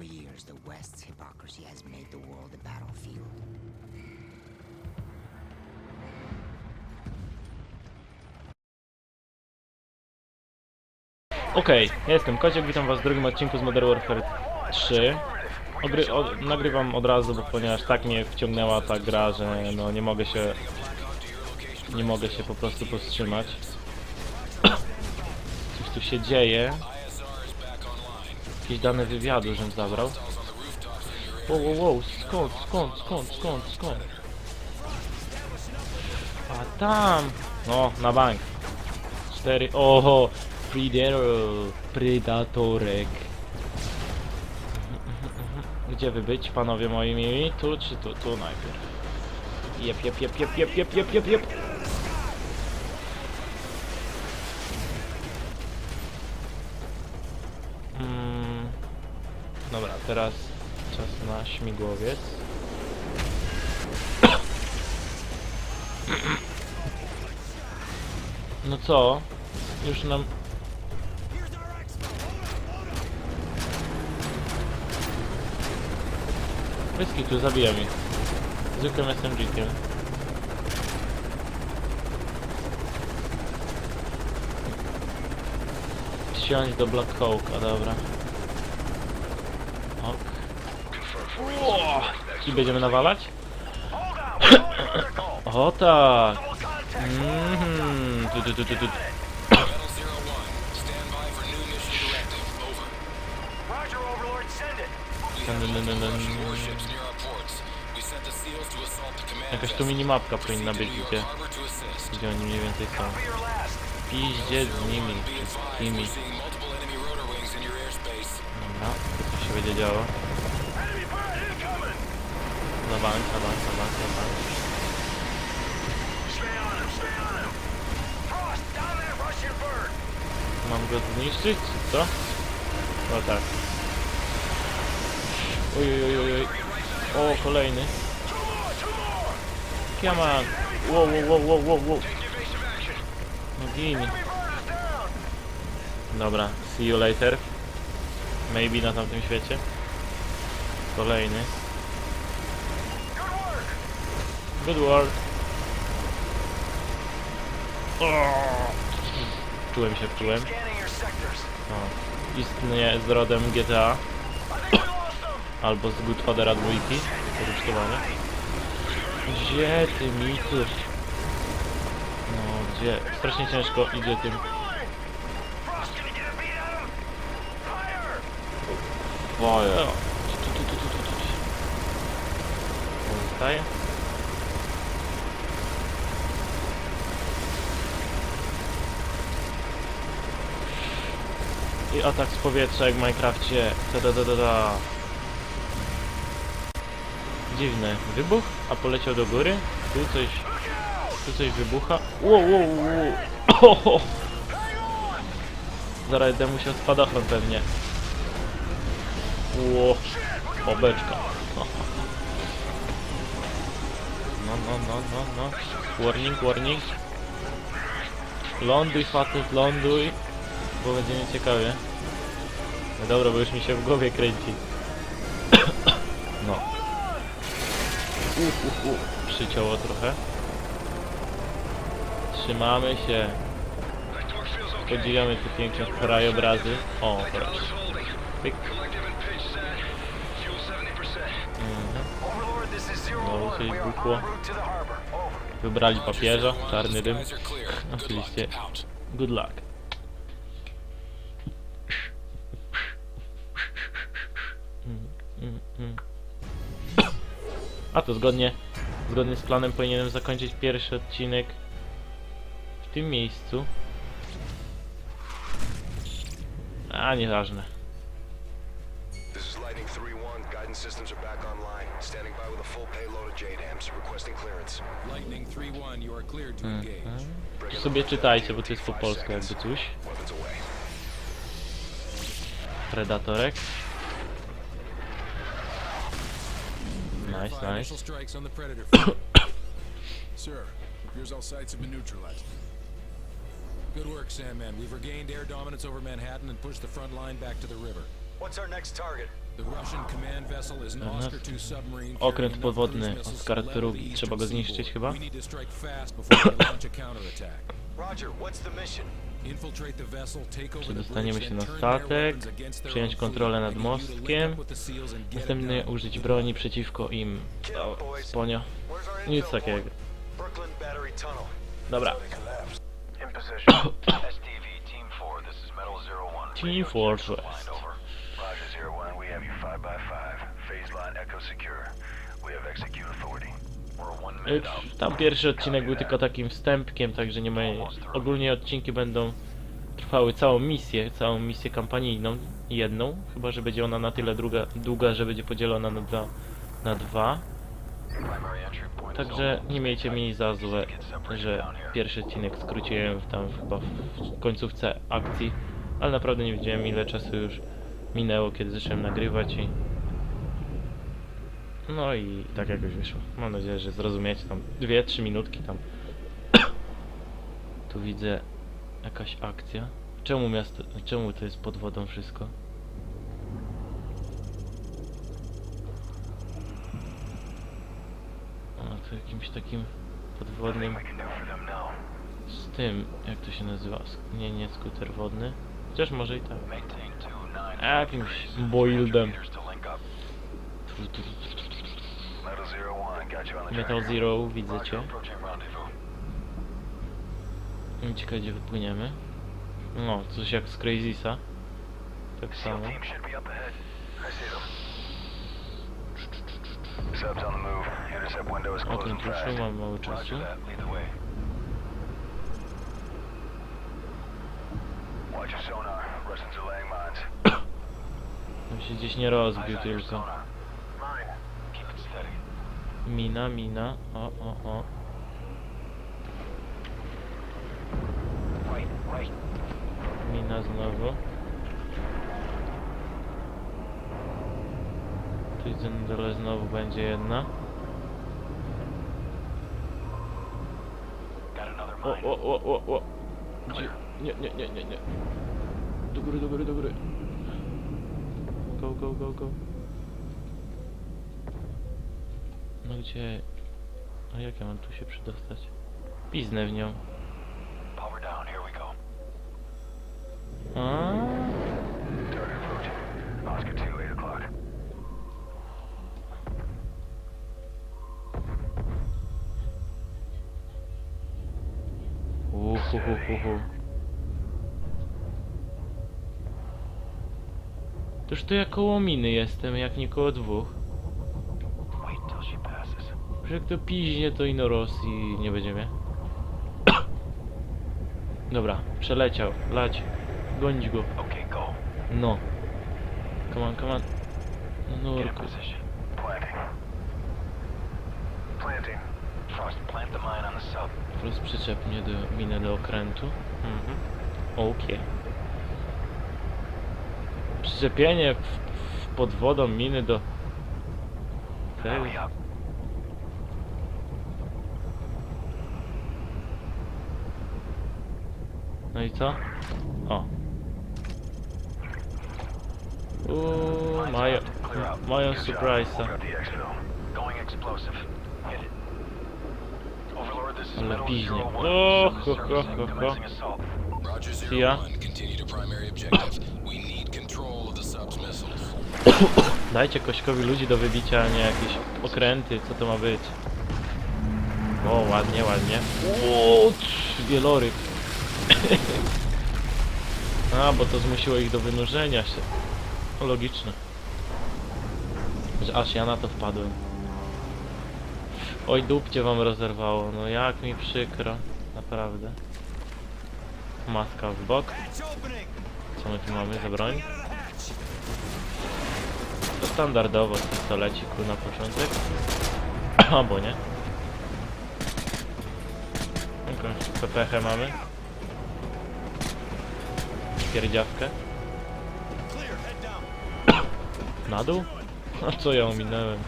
For years, the West's hypocrisy has made the world a battlefield. Okej, ja jestem Kociek, witam was w drugim odcinku z Modern Warfare 3. Ogry nagrywam od razu, bo ponieważ tak mnie wciągnęła ta gra, że no nie mogę się... Nie mogę się po prostu powstrzymać. Coś tu się dzieje. Jakieś dane wywiadu, żem zabrał. Wow, wow, wow, skąd, skąd, skąd, skąd, skąd? A tam! No, na bank. Cztery, oho! Predator, Predatorek. Gdzie wy być, panowie moi mili? Tu czy tu? Tu najpierw. Jep, jep, jep, jep, jep, jep, jep, jep, jep. Mm. Dobra, teraz czas na śmigłowiec. No co? Już nam... Wyski tu zabija mi. Zwykłym SMG-kiem. Wsiąść do Black Hawka, dobra. No. O! I będziemy nawalać? O tak! Mm -hmm. du, du, du, du. Jakaś tu minimapka powinna być, gdzie, gdzie oni mniej więcej są. Piździec z nimi, z nimi się będzie działo. Na bank, na bank, na bank, na bank. Mam go zniszczyć, czy co? No tak. Oj, oj, oj, oj. O, kolejny. Come on. Wow, wow, wow, wow, wow. No gin. Dobra, see you later. Maybe na tamtym świecie. Kolejny. Good work. Good work. O! Czułem się, czułem. O. Istnieje z rodem GTA albo z Goodfathera dwójki. Gdzie ty mitus? No gdzie? Strasznie ciężko idzie tym. Frost, can you get a beat on him? Fire. Fire! Tu, tu, tu, tu, tu, tu. Zostaje? I atak z powietrza jak w Minecrafcie. Da, da, da, da, da. Dziwne. Wybuch? A poleciał do góry? Tu coś... Tu coś wybucha? Wow, wow, wow. Zaraz będę musiał spadochron pewnie. Ło, bobeczka. No, no, no, no, no. Warning, warning. Ląduj, facet, ląduj. Bo będzie nieciekawie. No dobra, bo już mi się w głowie kręci. No. Uh, uh, uh. Przyciąło trochę. Trzymamy się. Podziwiamy te piękne krajobrazy. O, proszę. Pyk. Harbor. Over. Wybrali papieża, czarny dym. Oczywiście. Good luck. A to zgodnie, zgodnie z planem powinienem zakończyć pierwszy odcinek w tym miejscu. A, nieważne. This is Lightning 3-1. Guidance systems are back full payload of JDAMs. Requesting clearance. Lightning 3-1, you are cleared to mm-hmm. engage. Tu sobie czytajcie, bo to jest po polsku jakby coś. Predatorek. Nice, nice. Strikes on the Predator. Sir, appears all sites have been neutralized. Good work, Sandman. We've regained air dominance over Manhattan and pushed the front line back to the river. What's our next target? Submarine Okręt podwodny Oscar II. Trzeba go zniszczyć chyba? Przedostaniemy bridge, się na statek, przejąć kontrolę nad mostkiem, następnie użyć broni przeciwko im. O, Sponia. Nic takiego. Dobra. Team 4, Tam pierwszy odcinek był tylko takim wstępkiem, także nie ma... Ogólnie odcinki będą trwały całą misję, całą misję kampanijną, jedną, chyba że będzie ona na tyle druga, długa, że będzie podzielona na dwa, na dwa. Także nie miejcie mi za złe, że pierwszy odcinek skróciłem tam chyba w końcówce akcji, ale naprawdę nie wiedziałem ile czasu już minęło, kiedy zacząłem nagrywać i... No i tak jakoś wyszło. Mam nadzieję, że zrozumiecie tam 2-3 minutki tam. Tu widzę jakaś akcja. Czemu miasto, czemu to jest pod wodą wszystko? A to jakimś takim podwodnym z tym, jak to się nazywa? Nie, nie skuter wodny. Chociaż może i tak. Maintain 2-9. Jakimś boildem. Tu, tu, tu, tracker. Zero, widzę cię. Ciekawe gdzie wypłyniemy. No, coś jak z Crazysa. Tak samo. Okręt fast. ruszył, mam mało czasu. On się gdzieś nie rozbił tylko. Mina, mina. O, o, o. Mina znowu. Widzę na dole znowu będzie jedna. O, o, o, o, o. Gdzie? Nie, nie, nie, nie, nie. Do góry, do góry, do góry. Go, go, go, go. No gdzie? A jak ja mam tu się przedostać? Piznę w nią. Power down. Here we go. A? Target approaching. Oscar 2, 8 o'clock. Uhuhuhuhu. Toż to ja koło miny jestem, jak nie koło dwóch. Jak to piźnie, to ino Rosji nie będziemy. Dobra, przeleciał, lać. Gonić go. Okay, go. No. Come on, come on. In Nurku. Planting. Frost, przyczep mnie do minę do okrętu. Mhm. Okej. Przyczepienie w, w pod wodą miny do... Tego. No i co? O. Uuu, mają, mają surprise'a. Ale piźnie. O, ho, ho, ho, ho. Missiles. Dajcie Kośkowi ludzi do wybicia, a nie jakieś okręty, co to ma być? O, ładnie, ładnie. O, wieloryb. A, bo to zmusiło ich do wynurzenia się. Logiczne. Że aż ja na to wpadłem. Oj, dupcie wam rozerwało, no jak mi przykro. Naprawdę. Maska w bok. Co my tu mamy za broń? To standardowo z pistoleciku na początek. Albo nie. Jakąś PPH mamy pierdziawkę. Na dół? A co ja ominąłem?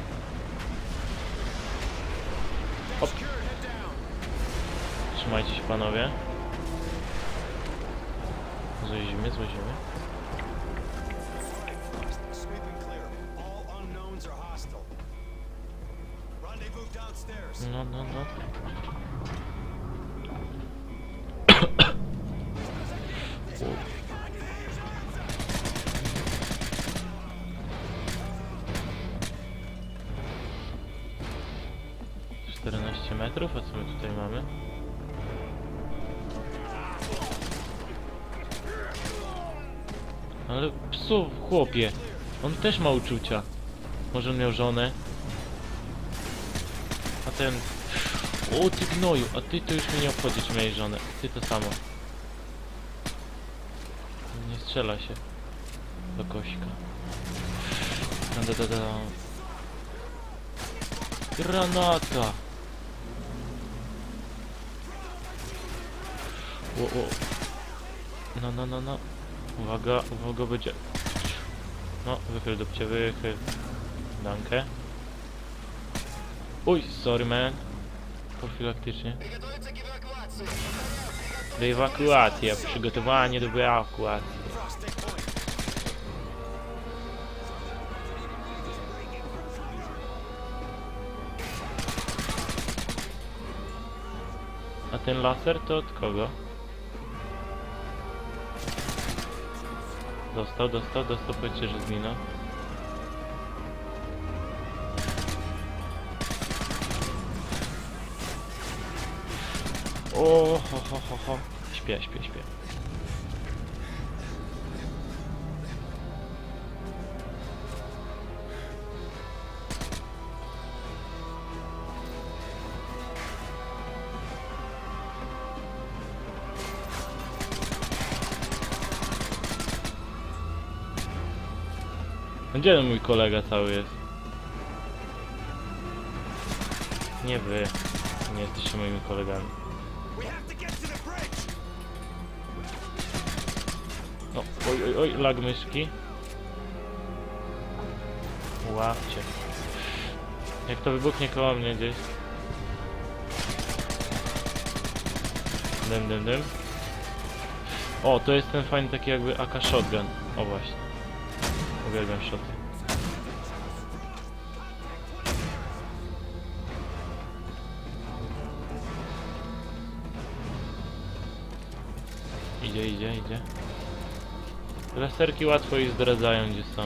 Hop. Trzymajcie się panowie. Złe zimie, złe zimie. No, no, no. metrów, a co my tutaj mamy? Ale psu, chłopie, on też ma uczucia. Może on miał żonę? A ten... O ty gnoju, a ty to już mnie nie obchodzi, czy miałeś żonę. Ty to samo. Nie strzela się. Do kośka. Da, da, da. Granata! O, o. No, no, no, no. Uwaga, uwaga, będzie. No, wychyl dupcie, wychyl. Dankę. Uj, sorry man. Profilaktycznie. Do ewakuacji, przygotowanie do ewakuacji. A ten laser to od kogo? Dostał, dostał, dostał, powiedzcie, że zginął. O, ho, ho, ho, ho. Śpię, śpię, śpię. Gdzie mój kolega cały jest? Nie wy. Nie jesteście moimi kolegami. Oj, oj, oj, lag myszki. Łapcie. Jak to wybuchnie koło mnie gdzieś. Dym, dym, dym. O, to jest ten fajny taki jakby AK shotgun. O właśnie. Uwielbiam shoty. Idzie, idzie, idzie. Laserki łatwo ich zdradzają gdzie są.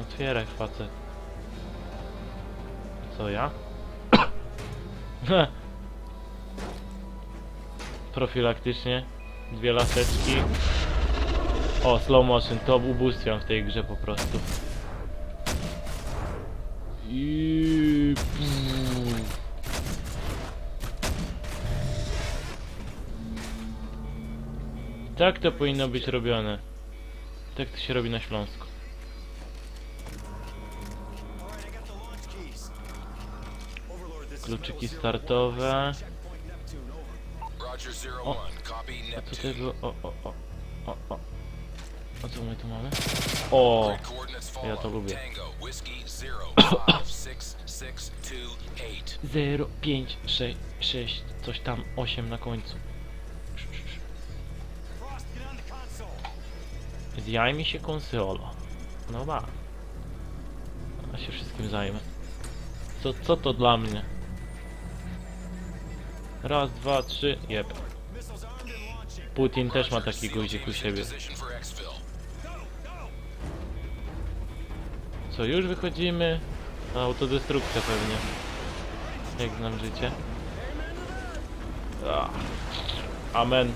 Otwieraj facet. Co ja? Profilaktycznie. Dwie laseczki. O, slow motion, to ubóstwiam w tej grze po prostu. I... Tak to powinno być robione. Tak to się robi na Śląsku. Kluczyki startowe. Roger zero O. one. Copy A to było? O, o, o, o, o. A co my tu mamy? O! Ja to lubię. Tango Whiskey zero five six six two eight. 0, 5, 6, 6, coś tam, 8 na końcu. Zjajmy się konsola. No ba. Ja się wszystkim zajmę. Co, co to dla mnie? Raz, dwa, trzy, jeb. Putin też ma taki guzik u siebie. Co, już wychodzimy? Autodestrukcja pewnie. Jak znam życie. Amen.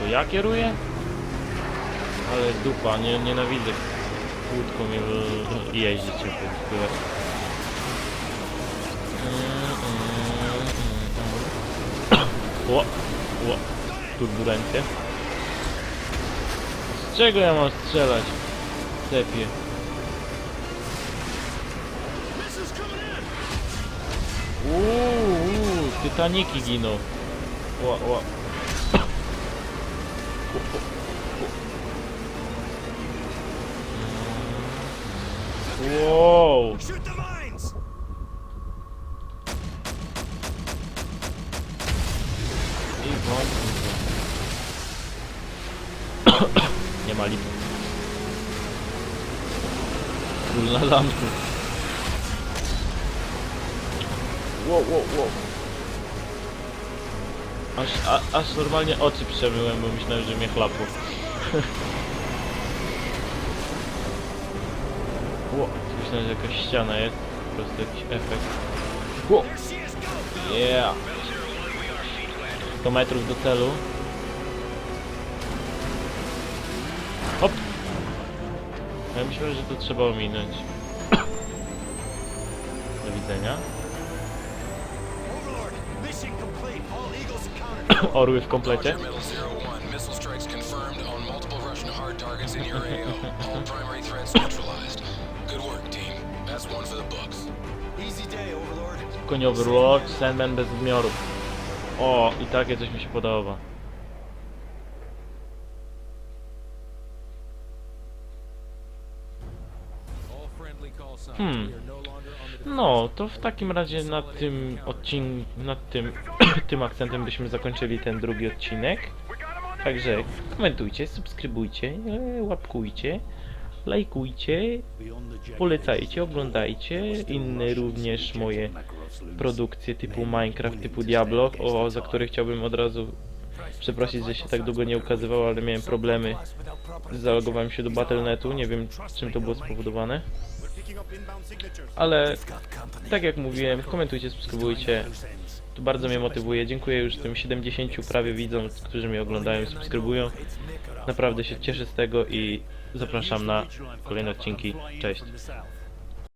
To ja kieruję? Ale dupa, nie, nienawidzę łódką je- jeździć tyle. O, o, turbulencje. Z czego ja mam strzelać? Cepie. Uuu, Tytaniki giną. Ła, ła. Wow. I wątpię. ma lipy. Król na zamku. Wow, wow, wow. Aż, a, aż normalnie oczy przemyłem, bo myślałem, że mnie chlapło. Ło, myślałem, że jakaś ściana jest. Po prostu jakiś efekt. Ło! Yeah! 100 metrów do celu. Ja myślałem, że to trzeba ominąć. Do widzenia. Orły w komplecie. Koniowy Rock, Sandman bez zmiarów. O, i takie coś mi się podoba. Hmm. No to w takim razie na tym odcinku, nad tym, tym akcentem byśmy zakończyli ten drugi odcinek. Także komentujcie, subskrybujcie, e, łapkujcie, lajkujcie, polecajcie, oglądajcie inne również moje produkcje typu Minecraft, typu Diablo, o, za które chciałbym od razu przeprosić, że się tak długo nie ukazywało, ale miałem problemy z zalogowaniem się do Battle.netu, nie wiem czym to było spowodowane. Ale tak jak mówiłem, komentujcie, subskrybujcie. To bardzo mnie motywuje. Dziękuję już tym 70 prawie widzom, którzy mnie oglądają, subskrybują. Naprawdę się cieszę z tego i zapraszam na kolejne odcinki. Cześć.